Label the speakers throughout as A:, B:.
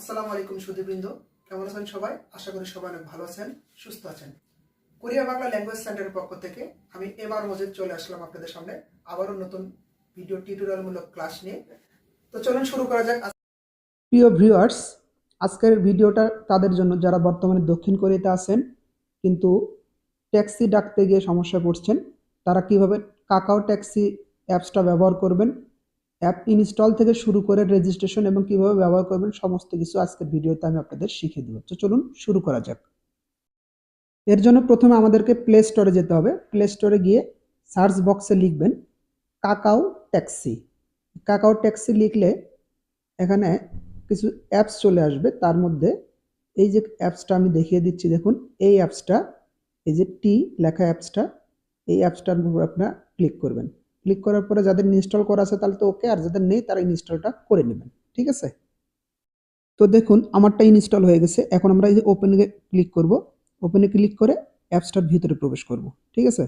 A: আসসালামু আলাইকুম সুদীবৃন্দ কেমন আছেন সবাই? আশা করি সবাই অনেক ভালো আছেন, সুস্থ আছেন। কোরিয়া বাংলা ল্যাঙ্গুয়েজ সেন্টারের পক্ষ থেকে আমি এবার মজিদ চলে আসলাম আপনাদের সামনে। আবারও নতুন ভিডিও টিউটোরিয়ালমূলক ক্লাস নিয়ে। তো চলুন শুরু করা যাক। প্রিয় ভিউয়ার্স, আজকের ভিডিওটা তাদের জন্য যারা বর্তমানে দক্ষিণ কোরিয়াতে আছেন, কিন্তু ট্যাক্সি ডাকতে গিয়ে সমস্যা পড়ছেন, তারা কীভাবে কাকাও ট্যাক্সি অ্যাপসটা ব্যবহার করবেন অ্যাপ ইনস্টল থেকে শুরু করে রেজিস্ট্রেশন এবং কীভাবে ব্যবহার করবেন সমস্ত কিছু আজকের ভিডিওতে আমি আপনাদের শিখিয়ে দেবো। তো চলুন শুরু করা যাক। এর জন্য প্রথমে আমাদেরকে প্লে স্টোরে যেতে হবে। প্লে স্টোরে গিয়ে সার্চ বক্সে লিখবেন কাকাও ট্যাক্সি কাকাও ট্যাক্সি লিখলে এখানে কিছু অ্যাপস চলে আসবে। তার মধ্যে এই যে অ্যাপসটা আমি দেখিয়ে দিচ্ছি, দেখুন, এই অ্যাপসটা এই যে টি লেখা অ্যাপসটা এই অ্যাপসটার উপর আপনারা ক্লিক করবেন। ক্লিক করার পরে যাদের ইনস্টল করা আছে তাহলে তো ওকে আর যাদের নেই তারা ইনস্টলটা করে নেবেন, ঠিক আছে? তো দেখুন, আমারটা ইনস্টল হয়ে গেছে। এখন আমরা এই যে ওপেনে ক্লিক করব। ওপেনে ক্লিক করে অ্যাপসটার ভিতরে প্রবেশ করব, ঠিক আছে?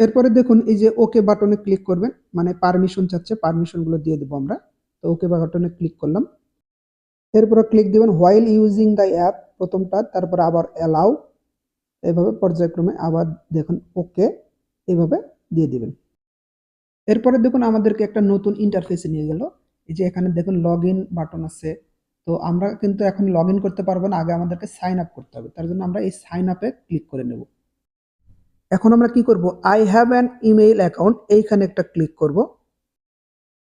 A: এরপরে দেখুন, এই যে ওকে বাটনে ক্লিক করবেন মানে পারমিশন চাচ্ছে পারমিশনগুলো দিয়ে দেবো আমরা। তো ওকে বাটনে ক্লিক করলাম। এরপরে ক্লিক দিবেন হোয়াইল ইউজিং দ্য অ্যাপ প্রথমটা, তারপর আবার অ্যালাউ এভাবে পর্যায়ক্রমে আবার দেখুন ওকে এভাবে দিয়ে দিবেন। এরপরে দেখুন আমাদেরকে একটা নতুন ইন্টারফেসে নিয়ে গেল। এই যে এখানে দেখুন লগ ইন বাটন আছে। তো আমরা কিন্তু এখন লগ ইন করতে পারব না, আগে আমাদেরকে সাইন আপ করতে হবে। তার জন্য আমরা এই সাইন আপে ক্লিক করে নেব। এখন আমরা কি করব? I have an email account এইখানে একটা ক্লিক করব।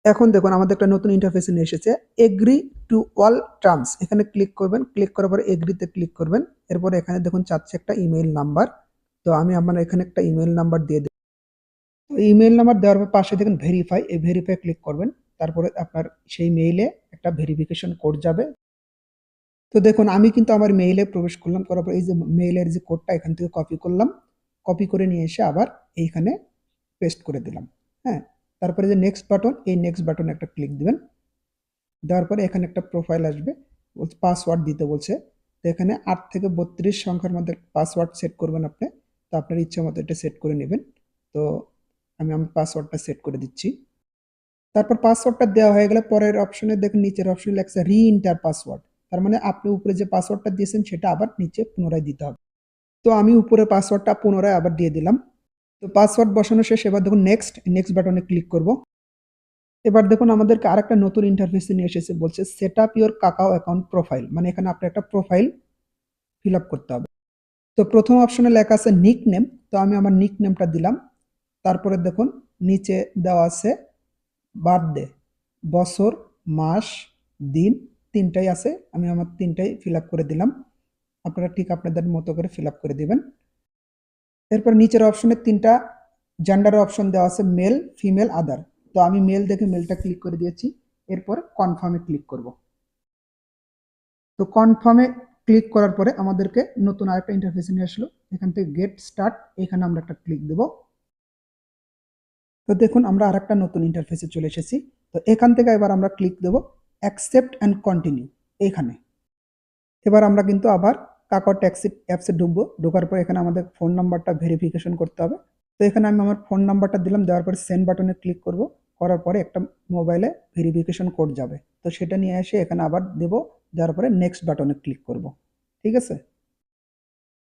A: এখন দেখুন আমাদের একটা নতুন ইন্টারফেসে নিয়ে এসেছে এগ্রি টু অল টার্মস এখানে ক্লিক করবেন ক্লিক করার পরে এগ্রিতে ক্লিক করবেন। এরপরে এখানে দেখুন চাচ্ছে একটা ইমেইল নাম্বার তো আমি আমার এখানে একটা ইমেইল নাম্বার দিয়ে ইমেইল নাম্বার দেওয়ার পর পাশে দেখুন ভেরিফাই এই ভেরিফাই ক্লিক করবেন। তারপরে আপনার সেই মেইলে একটা ভেরিফিকেশন কোড যাবে। তো দেখুন, আমি কিন্তু আমার মেইলে প্রবেশ করলাম, করার পর এই যে মেইলের যে কোডটা এখান থেকে কপি করলাম কপি করে নিয়ে এসে আবার এইখানে পেস্ট করে দিলাম। হ্যাঁ তারপরে যে নেক্সট বাটন এই নেক্সট বাটনে একটা ক্লিক দিবেন। দেওয়ার পরে এখানে একটা প্রোফাইল আসবে, বলছে পাসওয়ার্ড দিতে বলছে। তো এখানে আট থেকে বত্রিশ সংখ্যার মধ্যে পাসওয়ার্ড সেট করবেন আপনি। তো আপনার ইচ্ছা মতো এটা সেট করে নেবেন। তো আমি আমার পাসওয়ার্ডটা সেট করে দিচ্ছি। তারপর পাসওয়ার্ডটা দেওয়া হয়ে গেলে পরের অপশনে দেখুন, নিচের অপশনে লেখছে রি ইন্টার পাসওয়ার্ড তার মানে আপনি উপরে যে পাসওয়ার্ডটা দিয়েছেন, সেটা আবার নিচে পুনরায় দিতে হবে। তো আমি উপরে পাসওয়ার্ডটা পুনরায় আবার দিয়ে দিলাম। তো পাসওয়ার্ড বসানো শেষ, এবার দেখুন নেক্সট নেক্সট বাটনে ক্লিক করব। এবার দেখুন, আমাদেরকে আরেকটা নতুন ইন্টারফেসে নিয়ে এসেছে, বলছে set up your Kakao account profile মানে এখানে আপনার একটা প্রোফাইল ফিল আপ করতে হবে। তো প্রথম অপশনে লেখা আছে নিক নেম তো আমি আমার নিক নেমটা দিলাম। তারপরে দেখুন, নিচে দেওয়া আছে বার্থডে, বছর, মাস, দিন, তিনটাই আছে। আমি আমার তিনটাই ফিল করে দিলাম। আপনারা ঠিক আপনাদের মতো করে ফিল করে দিবেন। এরপর নিচের অপশনে তিনটা জেন্ডারের অপশন দেওয়া আছে মেল ফিমেল আদার তো আমি মেল দেখে মেলটা ক্লিক করে দিয়েছি। এরপর কনফার্মে ক্লিক করব। তো কনফার্মে ক্লিক করার পরে আমাদেরকে নতুন আরেকটা ইন্টারফেসে নিয়ে আসলো। এখান থেকে গেট স্টার্ট এখানে আমরা একটা ক্লিক দেব। তো দেখুন, আমরা আরেকটা নতুন ইন্টারফেসে চলে এসেছি। তো এখান থেকে এবার আমরা ক্লিক দেব অ্যাকসেপ্ট অ্যান্ড কন্টিনিউ এখানে। এবার আমরা কিন্তু আবার কাকাও ট্যাক্সি অ্যাপসে ঢুকবো। ঢোকার পর এখানে আমাদের ফোন নাম্বারটা ভেরিফিকেশন করতে হবে। তো এখানে আমি আমার ফোন নাম্বারটা দিলাম, দেওয়ার পরে সেন্ড বাটনে ক্লিক করব। করার পরে একটা মোবাইলে ভেরিফিকেশন কোড যাবে। তো সেটা নিয়ে এসে এখানে আবার দেব, দেওয়ার পরে নেক্সট বাটনে ক্লিক করব। ঠিক আছে?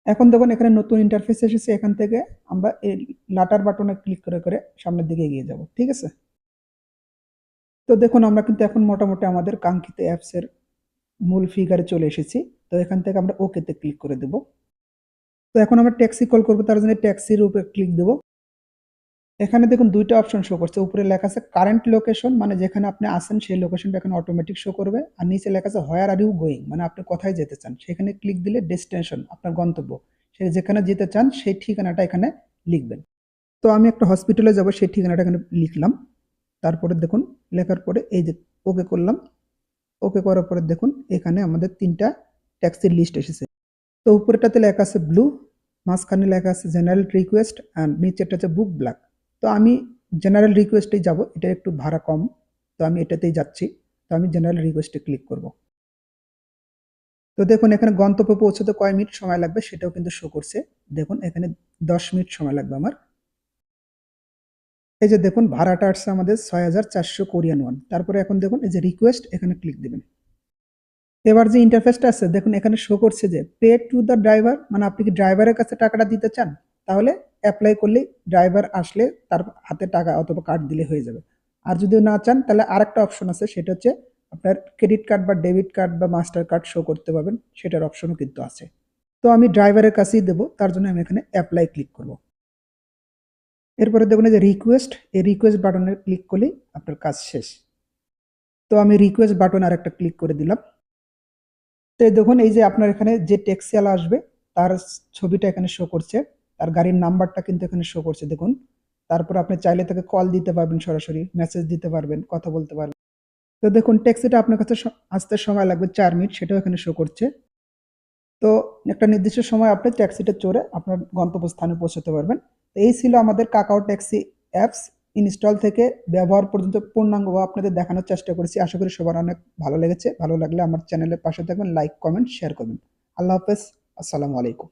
A: এখন দেখুন, এখানে নতুন ইন্টারফেস এসেছে, এখান থেকে আমরা এই লাটার বাটনে ক্লিক করে করে সামনের দিকে এগিয়ে যাব, ঠিক আছে? তো দেখুন, আমরা কিন্তু এখন মোটামুটি আমাদের কাঙ্ক্ষিত অ্যাপসের মূল ফিগারে চলে এসেছি। তো এখান থেকে আমরা ওকেতে ক্লিক করে দেব। তো এখন আমরা ট্যাক্সি কল করব, তার জন্য ট্যাক্সির উপরে ক্লিক দেব। এখানে দেখুন দুইটা অপশন শো করছে। উপরে লেখা আছে কারেন্ট লোকেশন মানে যেখানে আপনি আসেন সেই লোকেশনটা এখানে অটোমেটিক শো করবে। আর নিচে লেখা আছে হোয়ার আর ইউ গোয়িং মানে আপনি কোথায় যেতে চান। সেখানে ক্লিক দিলে ডেস্টিনেশন আপনার গন্তব্য। সে যেখানে যেতে চান সেই ঠিকানাটা এখানে লিখবেন। তো আমি একটা হসপিটালে যাব, সেই ঠিকানাটা এখানে লিখলাম। তারপরে দেখুন, লেখার পরে এই যে ওকে করলাম। ওকে করার পরে দেখুন, এখানে আমাদের তিনটা ট্যাক্সির লিস্ট এসেছে। তো উপরেটাতে লেখা আছে ব্লু মাঝখানে লেখা আছে জেনারেল রিকোয়েস্ট অ্যান্ড নিচেরটা হচ্ছে বুক ব্ল্যাক তো আমি জেনারেল রিকোয়েস্টেই যাব, এটা একটু ভাড়া কম, তো আমি এটাতেই যাচ্ছি, তো আমি জেনারেল রিকোয়েস্টে ক্লিক করব। তো দেখুন, এখানে গন্তব্যে পৌঁছতে কয় মিনিট সময় লাগবে সেটাও কিন্তু শো করছে। দেখুন, এখানে দশ মিনিট সময় লাগবে আমার। এই যে দেখুন, ভাড়াটা আসছে আমাদের ছয় হাজার চারশো কোরিয়ান ওয়ান। তারপরে এখন দেখুন, এই যে রিকোয়েস্ট এখানে ক্লিক দেবেন। এবার যে ইন্টারফেসটা আছে, দেখুন, এখানে শো করছে যে পে টু দ্য ড্রাইভার মানে আপনি কি ড্রাইভারের কাছে টাকাটা দিতে চান? তাহলে অ্যাপ্লাই করলেই ড্রাইভার আসলে তার হাতে টাকা অথবা কার্ড দিলে হয়ে যাবে। আর যদি না চান, তাহলে আরেকটা অপশন আছে, সেটা হচ্ছে আপনার ক্রেডিট কার্ড বা ডেবিট কার্ড বা মাস্টার কার্ড শো করতে পারবেন, সেটার অপশনও কিন্তু আছে। তো আমি ড্রাইভারের কাছেই দেবো, তার জন্য আমি এখানে অ্যাপ্লাই ক্লিক করব। এরপরে দেখুন এই যে রিকোয়েস্ট এই রিকোয়েস্ট বাটনে ক্লিক করলেই আপনার কাজ শেষ। তো আমি রিকোয়েস্ট বাটন আর একটা ক্লিক করে দিলাম। তো দেখুন, এই যে আপনার এখানে যে ট্যাক্সিওয়ালা আসবে, তার ছবিটা এখানে শো করছে। তার গাড়ির নাম্বারটা কিন্তু এখানে শো করছে, দেখুন। তারপর আপনি চাইলে তাকে কল দিতে পারবেন সরাসরি মেসেজ দিতে পারবেন, কথা বলতে পারবেন। তো দেখুন ট্যাক্সিটা আপনার কাছে আসতে সময় লাগবে চার মিনিট, সেটাও এখানে শো করছে। তো একটা নির্দিষ্ট সময় আপনি ট্যাক্সিটা চড়ে আপনার গন্তব্যস্থানে পৌঁছতে পারবেন। তো এই ছিল আমাদের কাকাও ট্যাক্সি অ্যাপস ইনস্টল থেকে ব্যবহার পর্যন্ত পূর্ণাঙ্গ আপনাদের দেখানোর চেষ্টা করেছি। আশা করি সবার অনেক ভালো লেগেছে। ভালো লাগলে আমার চ্যানেলের পাশে থাকবেন লাইক কমেন্ট শেয়ার করবেন। আল্লাহ হাফেজ, আসসালামু আলাইকুম।